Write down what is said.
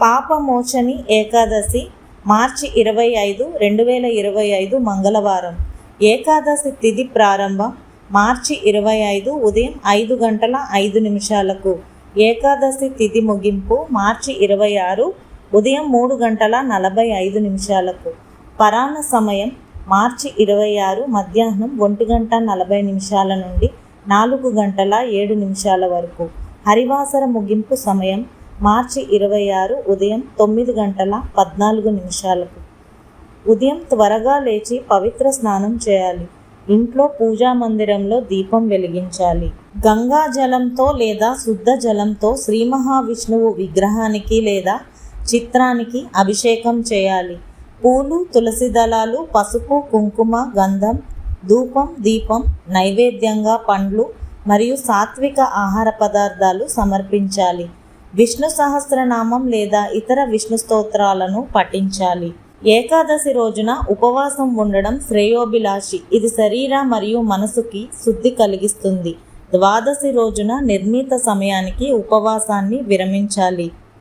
పాపమోచని ఏకాదశి మార్చి ఇరవై ఐదు రెండు వేల ఇరవై ఐదు మంగళవారం. ఏకాదశి తిథి ప్రారంభం మార్చి ఇరవై ఐదు ఉదయం ఐదు గంటల ఐదు నిమిషాలకు. ఏకాదశి తిథి ముగింపు మార్చి ఇరవై ఆరు ఉదయం మూడు గంటల నలభై ఐదు నిమిషాలకు. పరాణ సమయం మార్చి ఇరవై ఆరు మధ్యాహ్నం ఒంటి గంట నలభై నిమిషాల నుండి నాలుగు గంటల ఏడు నిమిషాల వరకు. హరివాసర ముగింపు సమయం మార్చి ఇరవై ఆరు ఉదయం తొమ్మిది గంటల పద్నాలుగు నిమిషాలకు. ఉదయం త్వరగా లేచి పవిత్ర స్నానం చేయాలి. ఇంట్లో పూజా మందిరంలో దీపం వెలిగించాలి. గంగా జలంతో లేదా శుద్ధ జలంతో శ్రీ మహావిష్ణువు విగ్రహానికి లేదా చిత్రానికి అభిషేకం చేయాలి. పూలు తులసి దళాలు పసుపు కుంకుమ గంధం ధూపం దీపం నైవేద్యంగా పండ్లు మరియు సాత్విక ఆహార పదార్థాలు సమర్పించాలి. విష్ణు సహస్రనామం లేదా ఇతర విష్ణు స్తోత్రాలను పఠించాలి. ఏకాదశి రోజున ఉపవాసం ఉండడం శ్రేయోభిలాషి. ఇది శరీర మరియు మనసుకి శుద్ధి కలిగిస్తుంది. ద్వాదశి రోజున నిర్ణీత సమయానికి ఉపవాసాన్ని విరమించాలి.